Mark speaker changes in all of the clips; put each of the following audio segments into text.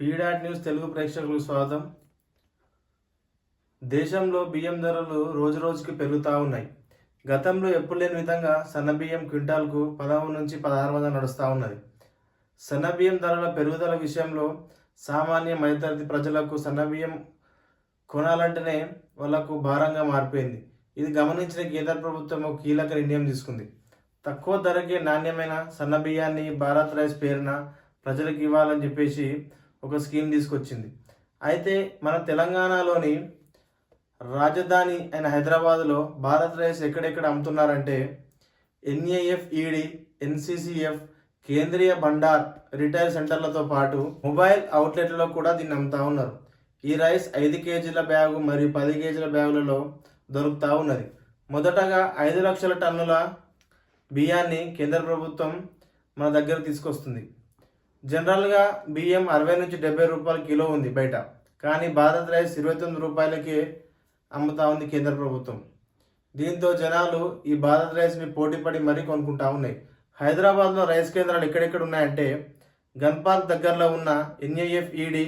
Speaker 1: పీడాట్ news Telugu ప్రేక్షకులకు స్వాగతం. దేశంలో బియ్యం ధరలు రోజు రోజుకి పెరుగుతూ ఉన్నాయి. గతంలో ఎప్పుడు లేని విధంగా సన్న బియ్యం క్వింటాల్కు పదహారు నుంచి పదహారు వందలు నడుస్తూ ఉన్నది. సన్న బియ్యం ధరల పెరుగుదల విషయంలో సామాన్య మధ్యతరగతి ప్రజలకు సన్న బియ్యం కొనాలంటేనే వాళ్ళకు భారంగా మారిపోయింది. ఇది గమనించిన కేంద్ర ప్రభుత్వం ఒక కీలక నిర్ణయం తీసుకుంది. తక్కువ ధరకే నాణ్యమైన సన్న బియ్యాన్ని భారత్ రైస్ పేరున ప్రజలకు ఇవ్వాలని చెప్పేసి ఒక స్కీమ్ తీసుకొచ్చింది. అయితే మన తెలంగాణలోని రాజధాని అయిన హైదరాబాద్లో భారత్ రైస్ ఎక్కడెక్కడ అమ్ముతున్నారంటే ఎన్ఏఎఫ్ ఈడి ఎన్సిసిఎఫ్ కేంద్రీయ భండార్ రిటైల్ సెంటర్లతో పాటు మొబైల్ అవుట్లెట్లలో కూడా దీన్ని అమ్ముతా ఉన్నారు. ఈ రైస్ ఐదు కేజీల బ్యాగు మరియు పది కేజీల బ్యాగులలో దొరుకుతూ ఉన్నది. మొదటగా ఐదు లక్షల టన్నుల బియ్యాన్ని కేంద్ర ప్రభుత్వం మన దగ్గర తీసుకొస్తుంది. జనరల్గా బియ్యం అరవై నుంచి డెబ్బై రూపాయల కిలో ఉంది బయట. కానీ భారత్ రైస్ ఇరవై తొమ్మిది రూపాయలకి అమ్ముతా ఉంది కేంద్ర ప్రభుత్వం. దీంతో జనాలు ఈ భారత్ రైస్ని పోటీపడి మరీ కొనుక్కుంటా ఉన్నాయి. హైదరాబాద్లో రైస్ కేంద్రాలు ఎక్కడెక్కడ ఉన్నాయంటే గన్పార్క్ దగ్గరలో ఉన్న ఎన్ఏఎఫ్ఈడి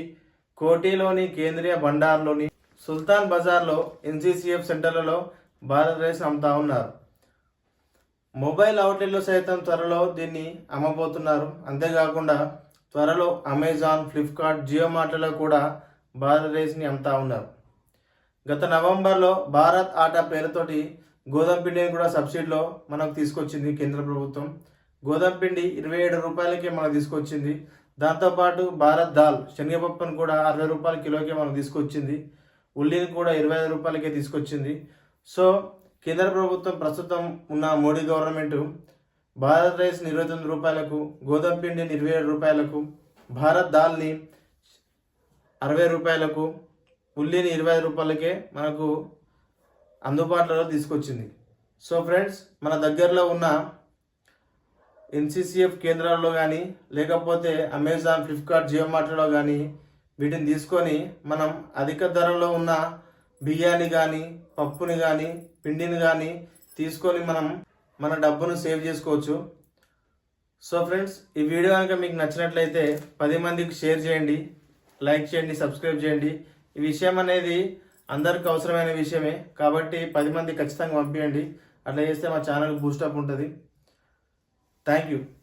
Speaker 1: కోటిలోని కేంద్రీయ బండార్లోని సుల్తాన్ బజార్లో ఎన్సీసీఎఫ్ సెంటర్లలో భారత్ రైస్ అమ్ముతా ఉన్నారు. మొబైల్ అవుట్లెట్లో సైతం త్వరలో దీన్ని అమ్మబోతున్నారు. అంతేకాకుండా త్వరలో అమెజాన్ ఫ్లిప్కార్ట్ జియో మార్ట్లలో కూడా భారత్ అమ్ముతా ఉన్నారు. గత నవంబర్లో భారత్ ఆటా పేరుతోటి గోధుమ పిండిని కూడా సబ్సిడీలో మనకు తీసుకొచ్చింది కేంద్ర ప్రభుత్వం. గోధుమ పిండి ఇరవై ఏడు రూపాయలకే మనకు తీసుకొచ్చింది. దాంతోపాటు భారత్ దాల్ శనగపప్పును కూడా అరవై రూపాయల కిలోకే మనకు తీసుకొచ్చింది. ఉల్లిని కూడా ఇరవై ఐదు రూపాయలకే తీసుకొచ్చింది. సో కేంద్ర ప్రభుత్వం ప్రస్తుతం ఉన్న మోడీ గవర్నమెంట్ భారత్ రైస్ ఇరవై తొమ్మిది రూపాయలకు గోధుమ పిండిని ఇరవై ఏడు రూపాయలకు భారత్ దాల్ని అరవై రూపాయలకు ఉల్లిని ఇరవై ఐదు రూపాయలకే మనకు అందుబాటులో తీసుకొచ్చింది. సో ఫ్రెండ్స్ మన దగ్గరలో ఉన్న ఎన్సీసీఎఫ్ కేంద్రాల్లో కానీ లేకపోతే అమెజాన్ ఫ్లిప్కార్ట్ జియో మార్ట్లో కానీ వీటిని తీసుకొని మనం అధిక ధరలో ఉన్న బియ్యాన్ని కానీ పప్పుని కానీ పిండిని కానీ తీసుకొని మనం మన డబ్బును సేవ్ చేసుకోవచ్చు. సో ఫ్రెండ్స్ ఈ వీడియో కనుక మీకు నచ్చినట్లయితే పది మందికి షేర్ చేయండి లైక్ చేయండి సబ్స్క్రైబ్ చేయండి. ఈ విషయం అనేది అందరికి అవసరమైన విషయమే. కాబట్టి పది మంది ఖచ్చితంగా పంపించండి అట్లా చేస్తే మా ఛానల్ బూస్టప్ ఉంటుంది. Thank you.